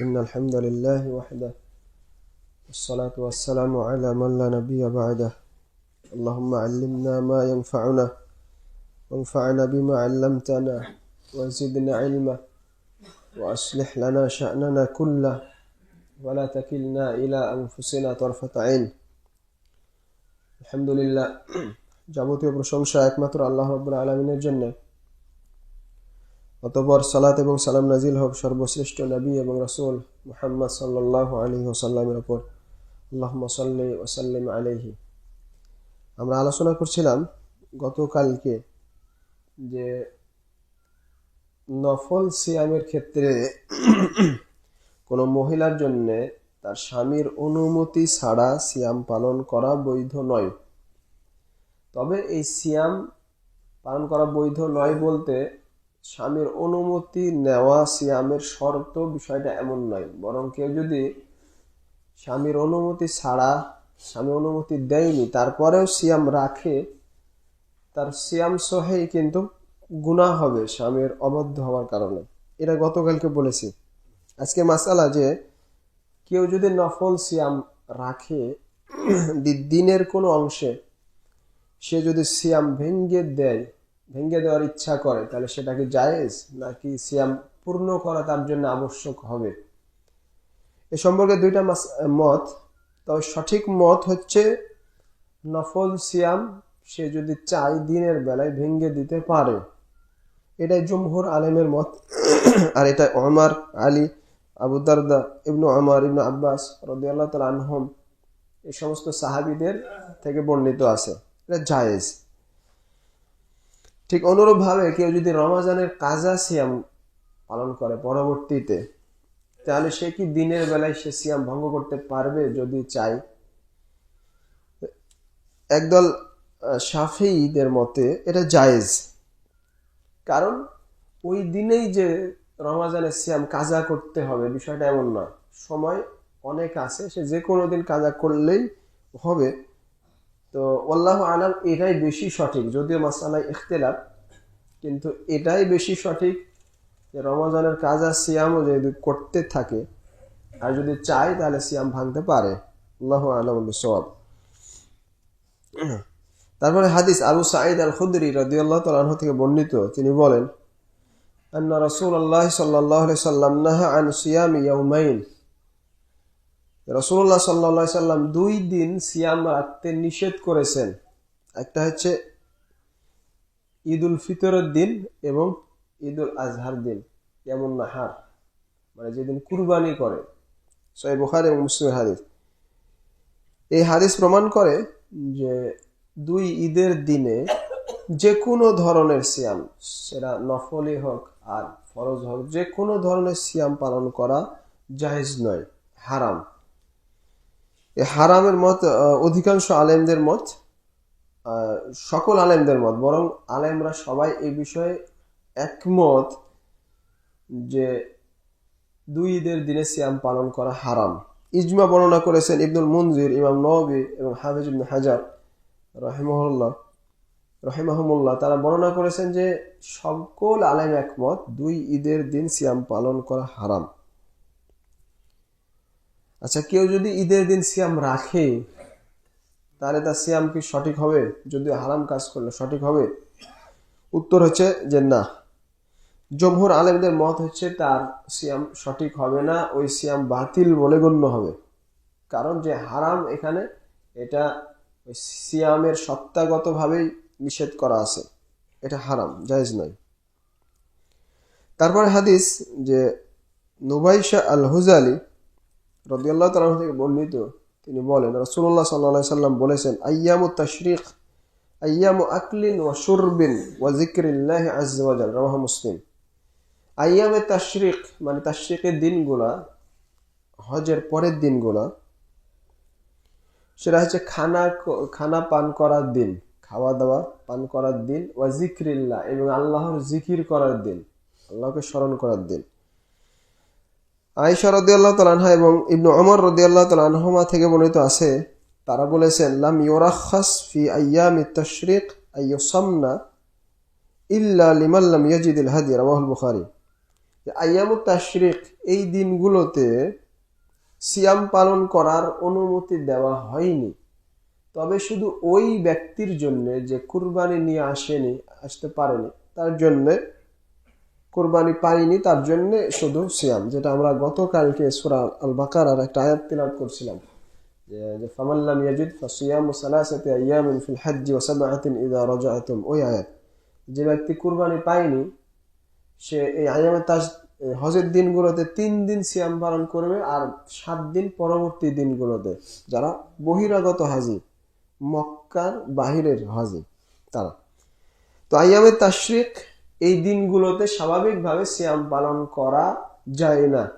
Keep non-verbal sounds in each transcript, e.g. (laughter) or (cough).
إن الحمد لله وحده والصلاة والسلام على من لا نبي بعده اللهم علمنا ما ينفعنا وانفعنا بما علمتنا وزدنا علما وأصلح لنا شأننا كله ولا تكلنا إلى أنفسنا طرفة عين الحمد لله (clears throat) যাবতীয় প্রশংসা একমাত্র আল্লাহ রব্বুল আলমিনের জন্য অতপর সালাত এবং সালাম নাজিল হোক সর্বশ্রেষ্ঠ নবী এবং রসুল মুহাম্মদ সাল্লাহ আলী ওসাল্লামের ওপর আল্লাহ সাল্লি ওসাল্লিম আলহি আমরা আলোচনা করছিলাম গতকালকে যে নফল সিয়ামের ক্ষেত্রে কোনো মহিলার জন্য তার স্বামীর অনুমতি ছাড়া সিয়াম পালন করা বৈধ নয়। তবে এই সিয়াম পালন করা বৈধ নয় বলতে স্বামীর অনুমতি নেওয়া সিয়ামের শর্ত বিষয়টা এমন নয়। বরং কেউ যদি স্বামীর অনুমতি ছাড়া, স্বামী অনুমতি দেয়নি, তারপরেও সিয়াম রাখে, তার সিয়াম সহেই কিন্তু গুণা হবে স্বামীর অবদ্ধ হওয়ার কারণে। এটা গতকালকে বলেছি। আজকে মাসালা যে কেউ যদি নফল সিয়াম রাখে (clears throat) দিনের কোনো অংশে সে যদি সিয়াম ভেঙ্গে দেয় ভেঙ্গে দেওয়ার ইচ্ছা করে, তাহলে সেটা কি জায়েজ? নাকি সিয়াম পূর্ণ করা তার জন্য আবশ্যক হবে? এ সম্পর্কে দুইটা মত। তবে সঠিক মত হচ্ছে, নফল সিয়াম সে যদি চায় দিনের বেলায় ভেঙে দিতে পারে। এটাই জমহুর আলেমের মত। আর এটা ওমার আলী আবুদারদা ইবনু আমার ইবনু আব্বাস রদিয়াল্লাহ তাল আনহম, এই সমস্ত সাহাবিদের থেকে বর্ণিত আছে। এটা জায়েজ। ঠিক অনুরূপভাবে কেউ যদি রমাজানের কাজা সিয়াম পালন করে পরবর্তীতে, তাহলে সে কি দিনের বেলায় সে সিয়াম ভঙ্গ করতে পারবে যদি চাই একদল সাফিদের মতে এটা জায়েজ। কারণ ওই দিনেই যে রমাজানের সিয়াম কাজা করতে হবে বিষয়টা এমন না। সময় অনেক আছে, সে যে কোনো দিন কাজা করলেই হবে। তো আল্লাহ আলাম এটাই বেশি সঠিক। যদিও মাসালাই ইখতলাফ, কিন্তু এটাই বেশি সঠিক যে রমজানের আর সিয়ামও যদি করতে থাকে, আর যদি চায় তাহলে সিয়াম ভাঙতে পারে। আল্লাহ আলম সব তারপরে হাদিস আবু সাঈদ আল খুদরি রাদিয়াল্লাহ তালাহ থেকে বর্ণিত, তিনি বলেন, আন্না রসুল আল্লাহ সাল্লাহ সাল্লাম নাহা আন সিয়াম ইয়াউমাইন। রসুল্লাহ সাল্লা সাল্লাম দুই দিন সিয়াম রাখতে নিষেধ করেছেন। একটা হচ্ছে ঈদ উল ফিতরের দিন এবং ঈদ উল আজহার দিন যেমন নাহার মানে যেদিন কুরবানি করে। সই বুখার এবং মুসলিমের হাদিস। এই হাদিস প্রমাণ করে যে দুই ঈদের দিনে যে কোনো ধরনের সিয়াম, সেটা নফলি হোক আর ফরজ হোক যে কোনো ধরনের সিয়াম পালন করা জাহেজ নয়, হারাম। হারামের মত অধিকাংশ আলেমদের মত সকল আলেমদের মত, বরং আলেমরা সবাই এই বিষয়ে একমত যে দুই ঈদের দিনে সিয়াম পালন করা হারাম। ইজমা বর্ণনা করেছেন ইবনুল মঞ্জির ইমাম নবী এবং হাফিজ ইবন হাজার রহেমহল্লা রহেমাহমুল্লাহ। তারা বর্ণনা করেছেন যে সকল আলেম একমত, দুই ঈদের দিন সিয়াম পালন করা হারাম। আচ্ছা কেউ যদি ঈদের দিন সিয়াম রাখে, তাহলে তার সিয়াম কি সঠিক হবে? যদি হারাম কাজ করলে সঠিক হবে। উত্তর হচ্ছে যে না। জমহুর আলেমদের মত হচ্ছে তার সিয়াম সঠিক হবে না, ওই সিয়াম বাতিল বলে গণ্য হবে। কারণ যে হারাম এখানে, এটা সিয়ামের সত্তাগতভাবেই নিষেধ করা আছে। এটা হারাম, জায়েজ নয়। তারপরে হাদিস যে নুবাইশা আল হুজালি রদিয়াল্লাহ তালাহ থেকে বর্ণিত, তিনি বলেন রসুল্লাহ সাল্লা সাল্লাম বলেছেন আয়ামু তশরিক আয়ামু আকলিন ওয়া সুরবিন ওয়া জিক্রিল্লাহ আজাল রমাহ মুসলিম। আয়ামে তাশরিক মানে তাশরিকের দিনগুলা, হজের পরের দিনগুলা, সেটা হচ্ছে খানা খানা পান করার দিন খাওয়া দাওয়া পান করার দিন, ওয়া জিক্রিল্লাহ এবং আল্লাহর জিকির করার দিন, আল্লাহকে স্মরণ করার দিন। আয়সা রদিয়াল্লাহ তালানহা এবং ইবনু অমর রদিয়াল্লাহ তালানহমা থেকে বর্ণিত আছে, তারা বলেছেন, লাম ইউরাখাস ফি আয়াম তশরিক আইয়ুসামনা ইল্লা লিমাল্লাম ইয়াজিদুল হাদি রামাহুল বুখারি। যে আয়ামু তাশরিক এই দিনগুলোতে সিয়াম পালন করার অনুমতি দেওয়া হয়নি। তবে শুধু ওই ব্যক্তির জন্য যে কুরবানি নিয়ে আসেনি, আসতে পারেনি, তার জন্যে কোরবানি পাইনি, তার জন্য শুধু সিয়াম, যেটা আমরা গতকালকে সুরা আল বাকারার একটা আয়াত তিলাওয়াত করছিলাম। যে ফামাল্লাম ইয়াজিদ ফাসিয়ামু সালাসাতি আইয়ামিন ফিল হাজ্জি ওয়া সাবআতিন ইযা রাজাআতুম ওই আয়াত। যে ব্যক্তি কুরবানি পায়নি, সে এই আয়ামে তাজ হজের দিনগুলোতে তিন দিন সিয়াম পালন করবে আর সাত দিন পরবর্তী দিনগুলোতে যারা বহিরাগত হাজি মক্কার বাহিরের হাজি তারা। তো আয়ামে তাশরিক এই দিনগুলোতে স্বাভাবিকভাবে সিয়াম পালন করা যায় না।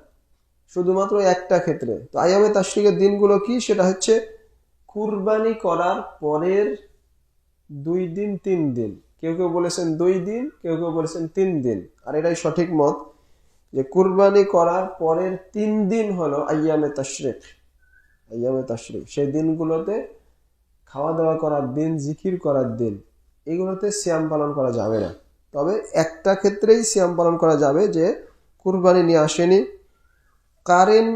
শুধুমাত্র একটা ক্ষেত্রে। তো আয়ামে তাশরিকের দিনগুলো কি? সেটা হচ্ছে কুরবানি করার পরের দুই দিন, তিন দিন। কেউ কেউ বলেছেন দুই দিন, কেউ কেউ বলেছেন তিন দিন। আর এটাই সঠিক মত যে কুরবানি করার পরের তিন দিন হলো আয়ামে তাশরিক। আয়ামে তাশরিক। সেই দিনগুলোতে খাওয়া দাওয়া করার দিন, জিকির করার দিন, এগুলোতে শ্যাম পালন করা যাবে না। তবে একটা ক্ষেত্রেই সিয়াম পালন করা যাবে যে কুরবানি নিয়ে আসেনি। কারেন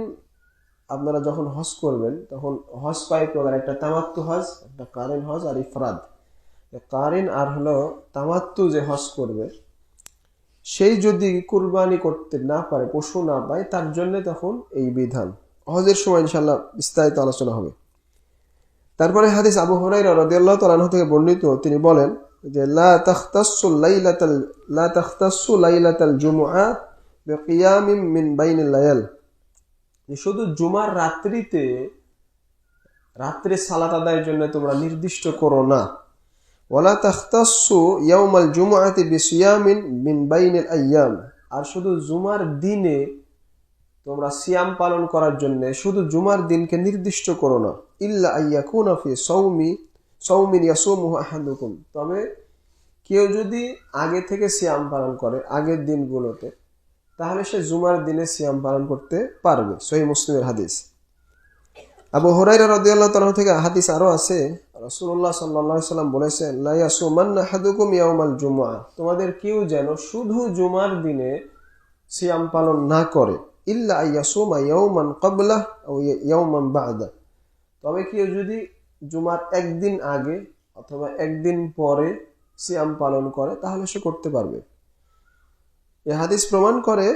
আপনারা যখন হজ করবেন, তখন হজ কয়েক প্রকার একটা তামাত্তু হজ, একটা কারেন হজ আর ইফরাদ। কারেন আর হলো তামাত্তু যে হজ করবে, সেই যদি কুরবানি করতে না পারে, পশু না পায়, তার জন্য তখন এই বিধান। হজের সময় ইনশাল্লাহ বিস্তারিত আলোচনা হবে। তারপরে হাদিস আবু হুরাইরা রাদিয়াল্লাহু তাআলা থেকে বর্ণিত, তিনি বলেন যে লা লা জুমআ মিন লায়াল। শুধু জুমার রাত্রিতে, রাত্রে সালাত আদায়ের জন্য তোমরা নির্দিষ্ট করো না। ওয়ালা তাখতাসসু ইয়াউমাল জুমআতি মিন আর শুধু জুমার দিনে তোমরা সিয়াম পালন করার জন্য শুধু জুমার দিনকে নির্দিষ্ট করো না। ইল্লা আইয়াকুনা ফি সৌমি সৌমিন ইয়াসুমুহু আহাদুকুম। তবে কেউ যদি আগে থেকে সিয়াম পালন করে, আগের দিনগুলোতে, তাহলে সে জুমার দিনে সিয়াম পালন করতে পারবে, সহি মুসলিমের হাদিস। আবু হরাইরা রাদিয়াল্লাহু তাআলা থেকে হাদিস আরও আছে, রাসূলুল্লাহ সাল্লাল্লাহু সাল্লাম বলেছেন, লা ইয়াসুমান্না আহাদুকুম ইয়াউমাল জুমআ। তোমাদের কেউ যেন শুধু জুমার দিনে সিয়াম পালন না করে, ইল্লা আইয়াসুমা ইয়াউমান ক্বাবলা আও ইয়াউমান বা'দা তবে কেউ যদি জুমার একদিন আগে অথবা একদিন পরে সিয়াম পালন করে, তাহলে সে করতে পারবে। এ হাদিস প্রমাণ করে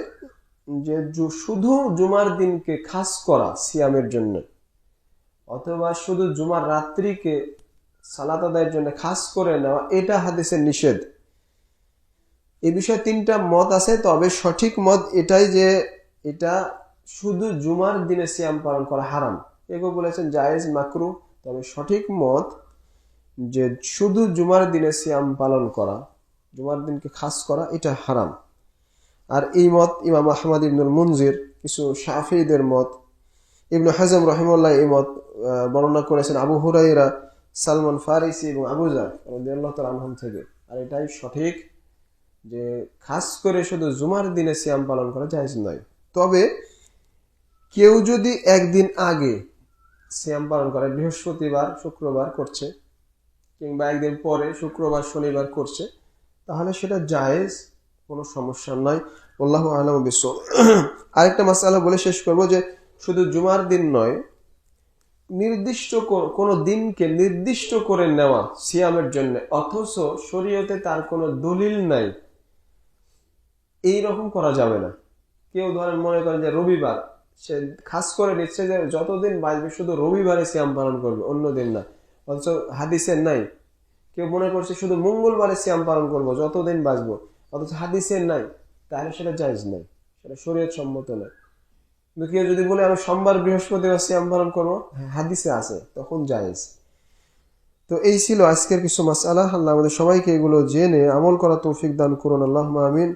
যে শুধু জুমার দিনকে খাস করা সিয়ামের জন্য, অথবা শুধু জুমার রাত্রিকে সালাত আদায়ের জন্য খাস করে নেওয়া, এটা হাদিসের নিষেধ। এ বিষয়ে তিনটা মত আছে, তবে সঠিক মত এটাই যে এটা শুধু জুমার দিনে সিয়াম পালন করা হারাম। কেউ বলেছেন, জায়েজ, মাকরু তবে সঠিক মত যে শুধু জুমার দিনে সিয়াম পালন করা, জুমার দিনকে খাস করা, এটা হারাম। আর এই মত ইমাম আহমদ ইবনুল মুনজির, কিছু শাফিদের মত, ইবনু হাজম রহিমুল্লাহ এই মত বর্ণনা করেছেন আবু হুরাইরা সালমান ফারিসি এবং আবুজার রাদিয়াল্লাহু তাআলা আনহুম থেকে। আর এটাই সঠিক যে খাস করে শুধু জুমার দিনে সিয়াম পালন করা যায় নয়। তবে কেউ যদি একদিন আগে সিয়াম পালন করে, বৃহস্পতিবার, শুক্রবার করছে, কিংবা একদিন পরে, শুক্রবার, শনিবার করছে, তাহলে সেটা জায়েজ, কোনো সমস্যা নাই। আল্লাহ আলম বিশ্ব আরেকটা মাসালা বলে শেষ করব যে, শুধু জুমার দিন নয়, নির্দিষ্ট কোনো দিনকে নির্দিষ্ট করে নেওয়া সিয়ামের জন্য, অথচ শরীয়তে তার কোনো দলিল নাই। এই রকম করা যাবে না। কেউ ধরেন মনে করেন যে রবিবার সে খাস করে নিচ্ছে যে যতদিন বাঁচবে, শুধু রবিবারে সিয়াম পালন করবে, অন্য দিন না। অথচ হাদিসের নাই। কেউ মনে করছে শুধু মঙ্গলবারে সিয়াম পালন করব, যতদিন বাঁচবো। অথচ হাদিসের নাই। তাহলে সেটা জায়জ নাই। সেটা শরীয়ত সম্মত নয় কিন্তু কেউ যদি বলে, আমি সোমবার বৃহস্পতিবার সিয়াম পালন করব, হাদিসে আছে, তখন জায়েজ। তো এই ছিল আজকের কিছু মাসালা আল্লাহ আমাদের সবাইকে এগুলো জেনে আমল করা তৌফিক দান করুন। আল্লাহ আমিন।